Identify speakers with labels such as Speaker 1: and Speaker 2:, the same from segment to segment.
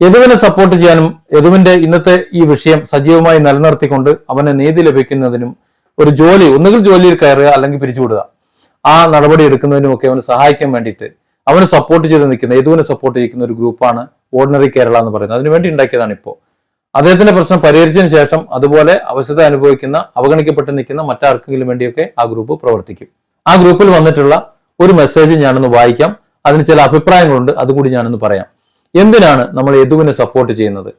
Speaker 1: യദുവിനെ support ചെയ്യാനും യദുവിന്റെ ഇന്നത്തെ ഈ വിഷയം സജീവമായി നിലനിർത്തിക്കൊണ്ട് അവനെ നീതി ലഭിക്കുന്നതിനും ഒരു ജോലി ഒന്നുകിൽ ജോലിയിൽ കയറുക അല്ലെങ്കിൽ പിരിച്ചുവിടുക. ആ നടപടി എടുക്കുന്നതിനും ഒക്കെ അവന് സഹായിക്കാൻ വേണ്ടിയിട്ട് അവന് സപ്പോർട്ട് ചെയ്ത് നിൽക്കുന്ന യദുവിനെ സപ്പോർട്ട് ചെയ്യുന്ന ഒരു ഗ്രൂപ്പാണ് ഓർഡിനറി കേരള എന്ന് പറയുന്നത്. അതിനുവേണ്ടി ഉണ്ടാക്കിയതാണ് ഇപ്പോൾ. അദ്ദേഹത്തിന്റെ പ്രശ്നം പരിഹരിച്ചതിന് ശേഷം അതുപോലെ അവശത അനുഭവിക്കുന്ന അവഗണിക്കപ്പെട്ട് നിൽക്കുന്ന മറ്റാർക്കെങ്കിലും വേണ്ടിയൊക്കെ ആ ഗ്രൂപ്പ് പ്രവർത്തിക്കും. ആ ഗ്രൂപ്പിൽ വന്നിട്ടുള്ള ഒരു മെസ്സേജ് ഞാനൊന്ന് വായിക്കാം. അതിന് ചില അഭിപ്രായങ്ങളുണ്ട്. അതുകൂടി ഞാനൊന്ന് പറയാം. എന്തിനാണ് നമ്മൾ യദുവിനെ സപ്പോർട്ട് ചെയ്യുന്നത്?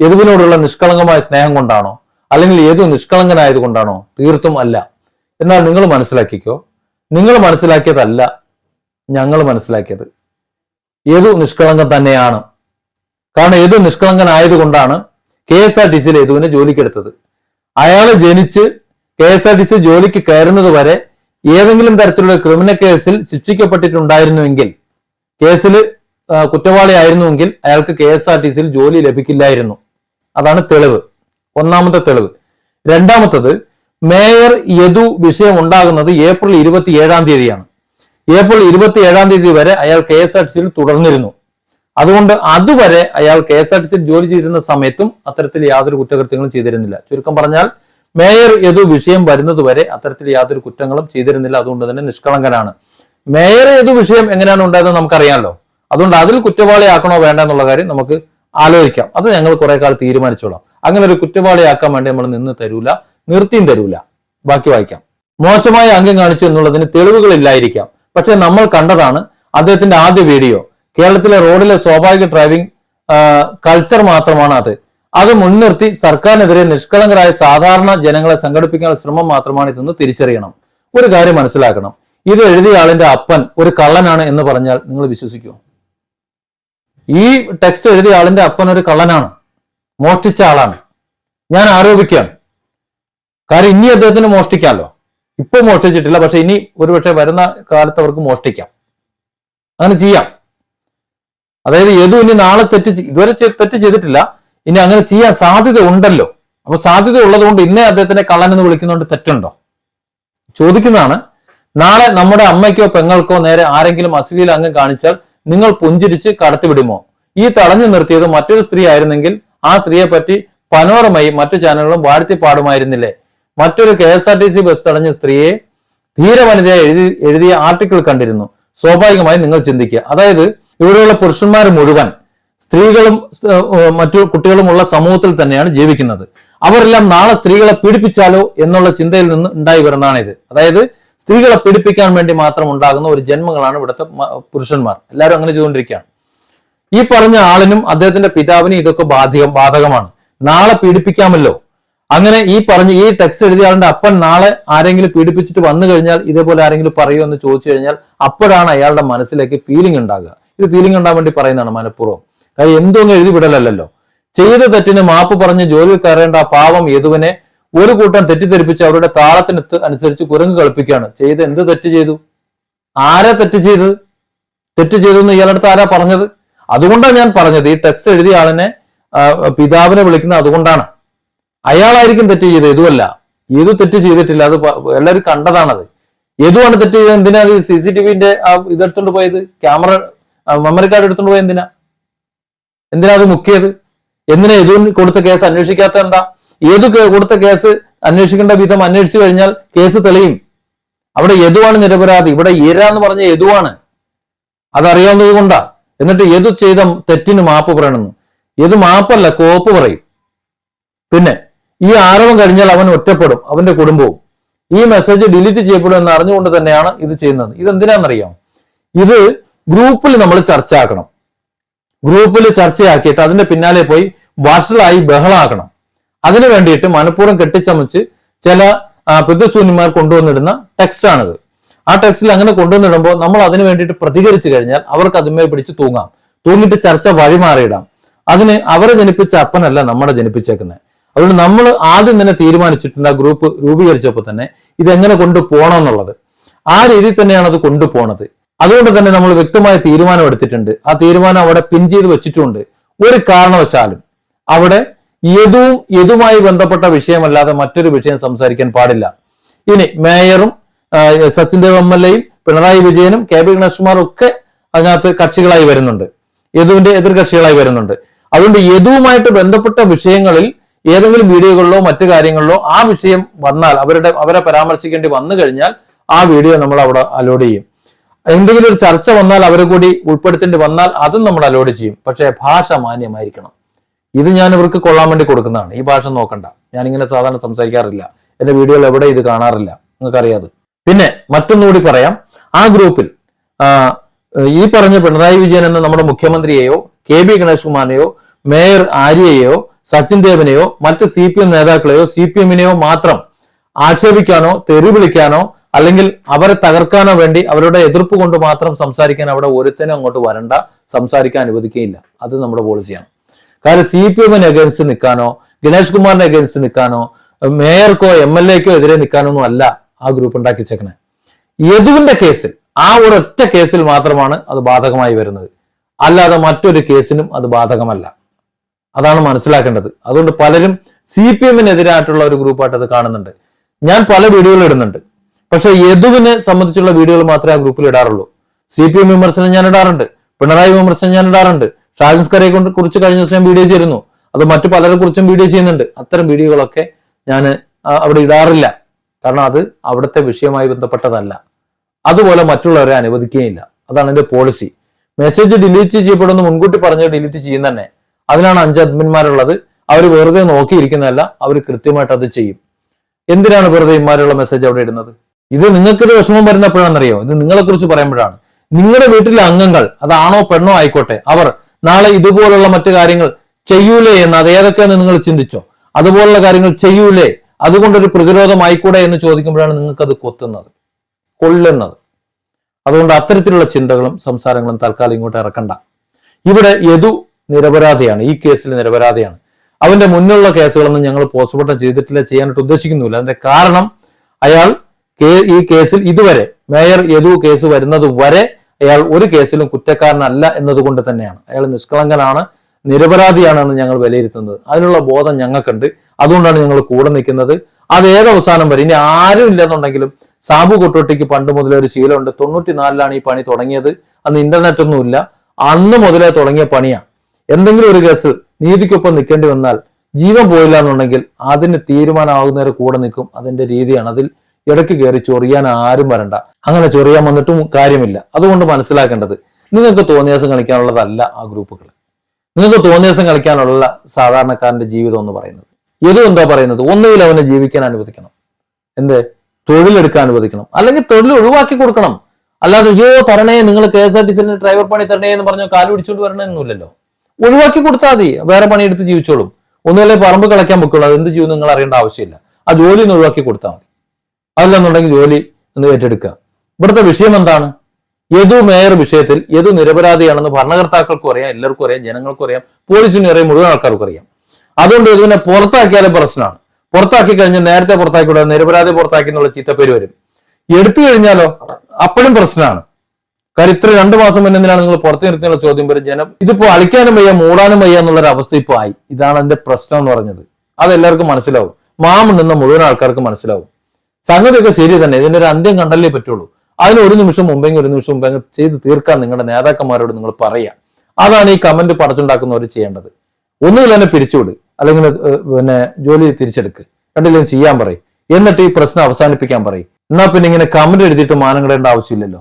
Speaker 1: യദുവിനോടുള്ള നിഷ്കളങ്കമായ സ്നേഹം കൊണ്ടാണോ? അല്ലെങ്കിൽ യദു നിഷ്കളങ്കനായത് കൊണ്ടാണോ? തീർത്തും അല്ല. എന്നാൽ നിങ്ങൾ മനസ്സിലാക്കിക്കോ. നിങ്ങൾ മനസ്സിലാക്കിയതല്ല ഞങ്ങൾ മനസ്സിലാക്കിയത്. യദു നിഷ്കളങ്കൻ തന്നെയാണ്. കാരണം യദു നിഷ്കളങ്കനായതുകൊണ്ടാണ് കെ എസ് ആർ ടി സിയിൽ യദുവിനെ ജോലിക്കെടുത്തത്. അയാൾ ജനിച്ച് K S R T C ജോലിക്ക് കയറുന്നത് വരെ ഏതെങ്കിലും തരത്തിലുള്ള ക്രിമിനൽ കേസിൽ ശിക്ഷിക്കപ്പെട്ടിട്ടുണ്ടായിരുന്നുവെങ്കിൽ കേസിൽ കുറ്റവാളിയായിരുന്നുവെങ്കിൽ അയാൾക്ക് കെ എസ് ആർ ടി സിയിൽ ജോലി ലഭിക്കില്ലായിരുന്നു. അതാണ് തെളിവ്. ഒന്നാമത്തെ തെളിവ്. രണ്ടാമത്തത് മേയർ യദു വിഷയം ഉണ്ടാകുന്നത് ഏപ്രിൽ ഇരുപത്തി ഏഴാം തീയതിയാണ്. ഏപ്രിൽ ഇരുപത്തി ഏഴാം തീയതി വരെ അയാൾ കെ എസ് ആർ ടി സിയിൽ തുടർന്നിരുന്നു. അതുകൊണ്ട് അതുവരെ അയാൾ കെ എസ് ആർ ടി സിയിൽ ജോലി ചെയ്തിരുന്ന സമയത്തും അത്തരത്തിൽ യാതൊരു കുറ്റകൃത്യങ്ങളും ചെയ്തിരുന്നില്ല. ചുരുക്കം പറഞ്ഞാൽ മേയർ യദു വിഷയം വരുന്നത് വരെ അത്തരത്തിൽ യാതൊരു കുറ്റങ്ങളും ചെയ്തിരുന്നില്ല. അതുകൊണ്ട് തന്നെ നിഷ്കളങ്കനാണ്. മേയർ യദു വിഷയം എങ്ങനെയാണ് ഉണ്ടായതെന്ന് നമുക്കറിയാമല്ലോ. അതുകൊണ്ട് അതിൽ കുറ്റവാളിയാക്കണോ വേണ്ട എന്നുള്ള കാര്യം നമുക്ക് ആലോചിക്കാം. അത് ഞങ്ങൾ കുറെ കാലം തീരുമാനിച്ചോളാം. അങ്ങനെ ഒരു കുറ്റവാളിയാക്കാൻ വേണ്ടി നമ്മൾ നിന്ന് തരൂല നിർത്തിയും തരൂല. ബാക്കി വായിക്കാം. മോശമായ അംഗം കാണിച്ചു എന്നുള്ളതിന് തെളിവുകളില്ലായിരിക്കാം. പക്ഷെ നമ്മൾ കണ്ടതാണ് അദ്ദേഹത്തിന്റെ ആദ്യ വീഡിയോ. കേരളത്തിലെ റോഡിലെ സ്വാഭാവിക ഡ്രൈവിംഗ് കൾച്ചർ മാത്രമാണ് അത്. അത് മുൻനിർത്തി സർക്കാരിനെതിരെ നിഷ്കളങ്കരായ സാധാരണ ജനങ്ങളെ സംഘടിപ്പിക്കാനുള്ള ശ്രമം മാത്രമാണ് ഇതെന്ന് തിരിച്ചറിയണം. ഒരു കാര്യം മനസ്സിലാക്കണം. ഇത് എഴുതിയ ആളിന്റെ അപ്പൻ ഒരു കള്ളനാണ് എന്ന് പറഞ്ഞാൽ നിങ്ങൾ വിശ്വസിക്കുമോ ഈ ടെക്സ്റ്റ് എഴുതിയ ആളിന്റെ അപ്പൻ ഒരു കള്ളനാണ്. മോഷ്ടിച്ച ആളാണ്. ഞാൻ ആരോപിക്കുകയാണ്. കാര്യം ഇനി അദ്ദേഹത്തിന് മോഷ്ടിക്കാമല്ലോ. ഇപ്പൊ മോഷ്ടിച്ചിട്ടില്ല പക്ഷെ ഇനി ഒരുപക്ഷെ വരുന്ന കാലത്ത് അവർക്ക് മോഷ്ടിക്കാം. അങ്ങനെ ചെയ്യാം. അതായത് ഏതു ഇനി നാളെ തെറ്റ് ഇതുവരെ തെറ്റ് ചെയ്തിട്ടില്ല. ഇനി അങ്ങനെ ചെയ്യാൻ സാധ്യത ഉണ്ടല്ലോ. അപ്പൊ സാധ്യത ഉള്ളതുകൊണ്ട് ഇന്നേ അദ്ദേഹത്തിനെ കള്ളൻ എന്ന് വിളിക്കുന്നതുകൊണ്ട് തെറ്റുണ്ടോ? ചോദിക്കുന്നതാണ്. നാളെ നമ്മുടെ അമ്മയ്ക്കോ പെങ്ങൾക്കോ നേരെ ആരെങ്കിലും അശ്ലീല അംഗം കാണിച്ചാൽ നിങ്ങൾ പുഞ്ചിരിച്ച് കടത്തിവിടുമോ? ഈ തടഞ്ഞു നിർത്തിയത് മറ്റൊരു സ്ത്രീ ആയിരുന്നെങ്കിൽ ആ സ്ത്രീയെ പറ്റി പനോരമയും മറ്റു ചാനലുകളും വാഴ്ത്തി പാടുമായിരുന്നില്ലേ മറ്റൊരു K S R T C bus തടഞ്ഞ സ്ത്രീയെ ധീരവനിതയായി എഴുതി എഴുതിയ ആർട്ടിക്കിൾ കണ്ടിരുന്നു. സ്വാഭാവികമായി നിങ്ങൾ ചിന്തിക്കുക. അതായത് ഇവിടെയുള്ള പുരുഷന്മാർ മുഴുവൻ സ്ത്രീകളും മറ്റു മറ്റു കുട്ടികളുമുള്ള സമൂഹത്തിൽ തന്നെയാണ് ജീവിക്കുന്നത്. അവരെല്ലാം നാളെ സ്ത്രീകളെ പീഡിപ്പിച്ചാലോ എന്നുള്ള ചിന്തയിൽ നിന്ന് ഉണ്ടായി വരുന്നതാണ് ഇത് അതായത് സ്ത്രീകളെ പീഡിപ്പിക്കാൻ വേണ്ടി മാത്രം ഉണ്ടാകുന്ന ഒരു ജന്മങ്ങളാണ് ഇവിടുത്തെ പുരുഷന്മാർ. എല്ലാവരും അങ്ങനെ ചെയ്തുകൊണ്ടിരിക്കുകയാണ്. ഈ പറഞ്ഞ ആളിനും അദ്ദേഹത്തിന്റെ പിതാവിനും ഇതൊക്കെ ബാധികം ബാധകമാണ്. നാളെ പീഡിപ്പിക്കാമല്ലോ. അങ്ങനെ ഈ പറഞ്ഞ ഈ ടെക്സ്റ്റ് എഴുതിയ ആളുടെ അപ്പൻ നാളെ ആരെങ്കിലും പീഡിപ്പിച്ചിട്ട് വന്നു കഴിഞ്ഞാൽ ഇതേപോലെ ആരെങ്കിലും പറയോ എന്ന് ചോദിച്ചു കഴിഞ്ഞാൽ അപ്പോഴാണ് അയാളുടെ മനസ്സിലേക്ക് ഫീലിംഗ് ഉണ്ടാകുക. ഇത് ഫീലിംഗ് ഉണ്ടാകാൻ വേണ്ടി പറയുന്നതാണ് മനഃപൂർവം. കാര്യം എന്തോ എഴുതി വിടലല്ലോ ചെയ്ത തെറ്റിന് മാപ്പ് പറഞ്ഞ് ജോലിയിൽ കയറേണ്ട പാവം യദുവിനെ ഒരു കൂട്ടം തെറ്റിദ്ധരിപ്പിച്ച് അവരുടെ താളത്തിന് അനുസരിച്ച് കുരങ്ങ് കളിപ്പിക്കുകയാണ്. ചെയ്ത് എന്ത് തെറ്റ് ചെയ്തു? ആരെ തെറ്റ് ചെയ്തത്? തെറ്റ് ചെയ്തു എന്ന് ഇയാളടുത്ത് ആരാ പറഞ്ഞത്? അതുകൊണ്ടാണ് ഞാൻ പറഞ്ഞത്. ഈ ടെക്സ്റ്റ് എഴുതിയ ആളിനെ പിതാവിനെ വിളിക്കുന്നത് അതുകൊണ്ടാണ്. അയാളായിരിക്കും തെറ്റ് ചെയ്തത്. ഇതുമല്ല. ഏതു തെറ്റ് ചെയ്തിട്ടില്ല. അത് എല്ലാവരും കണ്ടതാണത്. ഏതുമാണ് തെറ്റ് ചെയ്തത്? എന്തിനാ സി സി ടി വിന്റെ ആ ഇതെടുത്തോണ്ട് പോയത്? ക്യാമറ മെമ്മറി കാർഡ് എടുത്തോണ്ട് പോയത് എന്തിനാ? എന്തിനാ അത് മുക്കിയത്? എന്തിനാ ഇതും കൊടുത്ത കേസ് അന്വേഷിക്കാത്ത എന്താ? ഏതു കൊടുത്ത കേസ് അന്വേഷിക്കേണ്ട വിധം അന്വേഷിച്ചു കഴിഞ്ഞാൽ കേസ് തെളിയും. അവിടെ യദുവാണ് നിരപരാധി? ഇവിടെ ഇര എന്ന് പറഞ്ഞ യദുവാണ് അതറിയാവുന്നത് കൊണ്ടാ. എന്നിട്ട് യദു ചെയ്ത തെറ്റിന് മാപ്പ് പറയണമെന്ന്. യദു മാപ്പല്ല കോപ്പ് പറയും. പിന്നെ ഈ ആരവം കഴിഞ്ഞാൽ അവൻ ഒറ്റപ്പെടും അവന്റെ കുടുംബവും. ഈ മെസ്സേജ് ഡിലീറ്റ് ചെയ്യപ്പെടും എന്ന് അറിഞ്ഞുകൊണ്ട് തന്നെയാണ് ഇത് ചെയ്യുന്നത്. ഇതെന്തിനാണെന്നറിയാം ഇത് ഗ്രൂപ്പിൽ നമ്മൾ ചർച്ചയാക്കണം. ഗ്രൂപ്പിൽ ചർച്ചയാക്കിയിട്ട് അതിന്റെ പിന്നാലെ പോയി വഷളായി ബഹളാക്കണം. അതിനു വേണ്ടിയിട്ട് മനഃപൂർവം കെട്ടിച്ചമച്ച് ചില പിതൃശൂന്യന്മാർ കൊണ്ടുവന്നിടുന്ന ടെക്സ്റ്റ് ആണിത് ആ ടെക്സ്റ്റിൽ അങ്ങനെ കൊണ്ടുവന്നിടുമ്പോൾ നമ്മൾ അതിനു വേണ്ടിയിട്ട് പ്രതികരിച്ചു കഴിഞ്ഞാൽ അവർക്ക് അതിന്മേൽ പിടിച്ച് തൂങ്ങാം. തൂങ്ങിയിട്ട് ചർച്ച വഴിമാറിയിടാം. അതിന് അവരെ ജനിപ്പിച്ച അപ്പനല്ല നമ്മളെ ജനിപ്പിച്ചേക്കുന്നത്. അതുകൊണ്ട് നമ്മൾ ആദ്യം തന്നെ തീരുമാനിച്ചിട്ടുണ്ട് ആ ഗ്രൂപ്പ് രൂപീകരിച്ചപ്പോൾ തന്നെ ഇതെങ്ങനെ കൊണ്ടുപോകണം എന്നുള്ളത് ആ രീതിയിൽ തന്നെയാണ് അത് കൊണ്ടുപോണത്. അതുകൊണ്ട് തന്നെ നമ്മൾ വ്യക്തമായ തീരുമാനം എടുത്തിട്ടുണ്ട്. ആ തീരുമാനം അവിടെ പിൻ ചെയ്ത് വെച്ചിട്ടുണ്ട്. ഒരു കാരണവശാലും അവിടെ യദുവും യദുമായി ബന്ധപ്പെട്ട വിഷയമല്ലാതെ മറ്റൊരു വിഷയം സംസാരിക്കാൻ പാടില്ല. ഇനി മേയറും സച്ചിൻ ദേവ് എം എൽ എയും പിണറായി വിജയനും കെ പി ഗണേഷ്കുമാറും ഒക്കെ അതിനകത്ത് കക്ഷികളായി വരുന്നുണ്ട്. യദുവിന്റെ എതിർകക്ഷികളായി വരുന്നുണ്ട്. അതുകൊണ്ട് യദുവുമായിട്ട് ബന്ധപ്പെട്ട വിഷയങ്ങളിൽ ഏതെങ്കിലും വീഡിയോകളിലോ മറ്റു കാര്യങ്ങളിലോ ആ വിഷയം വന്നാൽ അവരുടെ അവരെ പരാമർശിക്കേണ്ടി വന്നു കഴിഞ്ഞാൽ ആ വീഡിയോ നമ്മൾ അവിടെ അലോഡ് ചെയ്യും. എന്തെങ്കിലും ഒരു ചർച്ച വന്നാൽ അവരെ കൂടി ഉൾപ്പെടുത്തേണ്ടി വന്നാൽ അതും നമ്മൾ അലോഡ് ചെയ്യും. പക്ഷേ ഭാഷ മാന്യമായിരിക്കണം. ഇത് ഞാൻ ഇവർക്ക് കൊള്ളാൻ വേണ്ടി കൊടുക്കുന്നതാണ്. ഈ ഭാഷ നോക്കണ്ട. ഞാനിങ്ങനെ സാധാരണ സംസാരിക്കാറില്ല. എന്റെ വീഡിയോയിൽ എവിടെ ഇത് കാണാറില്ല. നിങ്ങൾക്കറിയാതെ. പിന്നെ മറ്റൊന്നുകൂടി പറയാം. ആ ഗ്രൂപ്പിൽ ഈ പറഞ്ഞ പിണറായി വിജയൻ എന്ന നമ്മുടെ മുഖ്യമന്ത്രിയെയോ കെ ബി ഗണേഷ് കുമാറിനെയോ മേയർ ആര്യയെയോ സച്ചിൻ ദേവനെയോ മറ്റ് സി പി എം നേതാക്കളെയോ സി പി എമ്മിനെയോ മാത്രം ആക്ഷേപിക്കാനോ തെറി വിളിക്കാനോ അല്ലെങ്കിൽ അവരെ തകർക്കാനോ വേണ്ടി അവരുടെ എതിർപ്പ് കൊണ്ട് മാത്രം സംസാരിക്കാൻ അവിടെ ഒരുത്തനും അങ്ങോട്ട് വരണ്ട സംസാരിക്കാൻ അനുവദിക്കുകയില്ല. അത് നമ്മുടെ പോളിസിയാണ് കാരണം സി പി എമ്മിന് അഗേൻസ്റ്റ് നിൽക്കാനോ ഗണേഷ് കുമാറിന് അഗേൻസ്റ്റ് നിൽക്കാനോ മേയർക്കോ എം എൽ എക്കോ എതിരെ നിൽക്കാനോ ഒന്നും അല്ല ആ ഗ്രൂപ്പ് ഉണ്ടാക്കി വെച്ചേക്കണേ യദുവിന്റെ കേസിൽ ആ ഒരൊറ്റ കേസിൽ മാത്രമാണ് അത് ബാധകമായി വരുന്നത്. അല്ലാതെ മറ്റൊരു കേസിനും അത് ബാധകമല്ല. അതാണ് മനസ്സിലാക്കേണ്ടത്. അതുകൊണ്ട് പലരും സി പി എമ്മിനെതിരായിട്ടുള്ള ഒരു ഗ്രൂപ്പായിട്ട് അത് കാണുന്നുണ്ട്. ഞാൻ പല വീഡിയോകൾ ഇടുന്നുണ്ട്. പക്ഷെ യദുവിനെ സംബന്ധിച്ചുള്ള വീഡിയോകൾ മാത്രമേ ആ ഗ്രൂപ്പിൽ ഇടാറുള്ളൂ. സി പി എം വിമർശനം ഞാൻ ഇടാറുണ്ട്. പിണറായി വിമർശനം ഞാൻ ഇടാറുണ്ട്. ഷാജിസ്കറെ കൊണ്ട് കുറിച്ച് കഴിഞ്ഞ ദിവസം ഞാൻ വീഡിയോ ചെയ്തിരുന്നു. അത് മറ്റു പലരെ കുറിച്ചും വീഡിയോ ചെയ്യുന്നുണ്ട്. അത്തരം വീഡിയോകളൊക്കെ ഞാൻ അവിടെ ഇടാറില്ല. കാരണം അത് അവിടുത്തെ വിഷയമായി ബന്ധപ്പെട്ടതല്ല. അതുപോലെ മറ്റുള്ളവരെ അനുവദിക്കുകയില്ല. അതാണ് എന്റെ പോളിസി മെസ്സേജ് ഡിലീറ്റ് ചെയ്യപ്പെടുമെന്ന് മുൻകൂട്ടി പറഞ്ഞ് ഡിലീറ്റ് ചെയ്യും തന്നെ. അതിനാണ് അഞ്ച് അഡ്മിന്മാരുള്ളത് അവർ വെറുതെ നോക്കിയിരിക്കുന്നതല്ല അവർ കൃത്യമായിട്ട് അത് ചെയ്യും. എന്തിനാണ് വെറുതെ ഇമാരുള്ള മെസ്സേജ് അവിടെ ഇടുന്നത്? ഇത് നിങ്ങൾക്കിത് വിഷമം വരുന്നപ്പോഴാണെന്നറിയോ? ഇത് നിങ്ങളെ കുറിച്ച് പറയുമ്പോഴാണ്. നിങ്ങളുടെ വീട്ടിലെ അംഗങ്ങൾ അതാണോ പെണ്ണോ ആയിക്കോട്ടെ അവർ നാളെ ഇതുപോലുള്ള മറ്റു കാര്യങ്ങൾ ചെയ്യൂലേ എന്ന് അത് ഏതൊക്കെയാന്ന് നിങ്ങൾ ചിന്തിച്ചോ? അതുപോലുള്ള കാര്യങ്ങൾ ചെയ്യൂലേ? അതുകൊണ്ടൊരു പ്രതിരോധമായിക്കൂടെ എന്ന് ചോദിക്കുമ്പോഴാണ് നിങ്ങൾക്കത് കൊത്തുന്നത് കൊള്ളുന്നത്. അതുകൊണ്ട് അത്തരത്തിലുള്ള ചിന്തകളും സംസാരങ്ങളും തൽക്കാലം ഇങ്ങോട്ട് ഇറക്കണ്ട. ഇവിടെ യദു നിരപരാധിയാണ് ഈ കേസിൽ നിരപരാധിയാണ്. അവന്റെ മുന്നിലുള്ള കേസുകളൊന്നും ഞങ്ങൾ പോസ്റ്റ്മോർട്ടം ചെയ്തിട്ടില്ല ചെയ്യാനായിട്ട് ഉദ്ദേശിക്കുന്നില്ല അതിന്റെ കാരണം അയാൾ ഈ കേസിൽ ഇതുവരെ മേയർ യദു കേസ് വരുന്നത് വരെ അയാൾ ഒരു കേസിലും കുറ്റക്കാരനല്ല എന്നതുകൊണ്ട് തന്നെയാണ്. അയാൾ നിഷ്കളങ്കനാണ് നിരപരാധിയാണെന്ന് ഞങ്ങൾ വിലയിരുത്തുന്നത്. അതിനുള്ള ബോധം ഞങ്ങൾക്കുണ്ട്. അതുകൊണ്ടാണ് ഞങ്ങൾ കൂടെ നിൽക്കുന്നത്. അത് ഏതവസാനം വരെ? ഇനി ആരും ഇല്ലെന്നുണ്ടെങ്കിലും സാബു കൊട്ടോട്ടിക്ക് പണ്ട് മുതലേ ഒരു ശീലമുണ്ട്. തൊണ്ണൂറ്റിനാലിലാണ് ഈ പണി തുടങ്ങിയത്. അന്ന് ഇന്റർനെറ്റ് ഒന്നുമില്ല അന്ന് മുതലേ തുടങ്ങിയ പണിയാ. എന്തെങ്കിലും ഒരു കേസ് നീതിക്കൊപ്പം നിൽക്കേണ്ടി വന്നാൽ ജീവൻ പോയില്ല എന്നുണ്ടെങ്കിൽ അതിന് തീരുമാനമാകുന്നവരെ കൂടെ നിൽക്കും. അതിന്റെ രീതിയാണ്. അതിൽ ഇടയ്ക്ക് കയറി ചൊറിയാൻ ആരും വരണ്ട. അങ്ങനെ ചൊറിയാൻ വന്നിട്ടും കാര്യമില്ല. അതുകൊണ്ട് മനസ്സിലാക്കേണ്ടത് നിങ്ങൾക്ക് തോന്നിയാസം കളിക്കാനുള്ളതല്ല ആ ഗ്രൂപ്പുകൾ നിങ്ങൾക്ക് തോന്നിയാസം കളിക്കാനുള്ള സാധാരണക്കാരന്റെ ജീവിതം എന്ന് പറയുന്നത്. ഇത് എന്താ പറയുന്നത്? ഒന്നുകിൽ അവനെ ജീവിക്കാൻ അനുവദിക്കണം. എന്ത്? തൊഴിലെടുക്കാൻ അനുവദിക്കണം. അല്ലെങ്കിൽ തൊഴിൽ ഒഴിവാക്കി കൊടുക്കണം. അല്ലാതെ അയ്യോ തരണേ നിങ്ങൾ കെ എസ് ആർ ടി സിന്റെ ഡ്രൈവർ പണി തരണേ എന്ന് പറഞ്ഞ് കാൽ പിടിച്ചോണ്ട് വരണമെന്നില്ലല്ലോ ഒഴിവാക്കി കൊടുത്താൽ മതി. വേറെ പണിയെടുത്ത് ജീവിച്ചോളും. ഒന്നുമല്ലേ പറമ്പ് കളയ്ക്കാൻ പൊക്കുള്ളൂ അത് എന്ത് ചെയ്യുമെന്ന് നിങ്ങൾ അറിയേണ്ട ആവശ്യമില്ല. ആ ജോലി ഒന്ന് ഒഴിവാക്കി കൊടുത്താൽ മതി. അതല്ലെന്നുണ്ടെങ്കിൽ ജോലി എന്ന് ഏറ്റെടുക്കുക. ഇവിടുത്തെ വിഷയം എന്താണ്? യദു മേയർ വിഷയത്തിൽ യദു നിരപരാധിയാണെന്ന് ഭരണകർത്താക്കൾക്കും അറിയാം എല്ലാവർക്കും അറിയാം ജനങ്ങൾക്കും അറിയാം പോലീസിനും അറിയാം മുഴുവൻ ആൾക്കാർക്കും അറിയാം. അതുകൊണ്ട് ഇതിനെ പുറത്താക്കിയാലും പ്രശ്നമാണ്. പുറത്താക്കി കഴിഞ്ഞാൽ നേരത്തെ പുറത്താക്കിക്കൂടാ? നിരപരാധി പുറത്താക്കി എന്നുള്ള ചീത്തപ്പേര് വരും. എടുത്തു കഴിഞ്ഞാലോ? അപ്പോഴും പ്രശ്നമാണ്. കാര്യം ഇത്ര രണ്ടു മാസം മുന്നേ എന്തിനാണ് നിങ്ങൾ പുറത്തു നിർത്തിയുള്ള ചോദ്യം വരും. ജനം ഇതിപ്പോ അളിക്കാനും വയ്യ മൂടാനും വയ്യ എന്നുള്ളൊരു അവസ്ഥ ഇപ്പൊ ആയി. ഇതാണ് അതിന്റെ പ്രശ്നം എന്ന് പറഞ്ഞത്. അത് എല്ലാവർക്കും മനസ്സിലാവും മാമുണ്ടെന്ന മുഴുവൻ ആൾക്കാർക്ക് മനസ്സിലാവും. സംഗതിയൊക്കെ ശരി തന്നെ. ഇതിന്റെ ഒരു അന്ത്യം കണ്ടല്ലേ പറ്റുള്ളൂ. അതിന് ഒരു നിമിഷം മുമ്പെങ്കിൽ ഒരു നിമിഷം മുമ്പെങ്കിൽ ചെയ്ത് തീർക്കാൻ നിങ്ങളുടെ നേതാക്കന്മാരോട് നിങ്ങൾ പറയാം. അതാണ് ഈ കമന്റ് പടച്ചുണ്ടാക്കുന്നവർ ചെയ്യേണ്ടത്. ഒന്നുകിൽ തന്നെ പിരിച്ചുവിട്. അല്ലെങ്കിൽ പിന്നെ ജോലി തിരിച്ചെടുക്ക്. രണ്ടിലും ചെയ്യാൻ പറയും. എന്നിട്ട് ഈ പ്രശ്നം അവസാനിപ്പിക്കാൻ പറയും. എന്നാ പിന്നെ ഇങ്ങനെ കമന്റ് എഴുതിയിട്ട് മാനം കിടേണ്ട ആവശ്യമില്ലല്ലോ.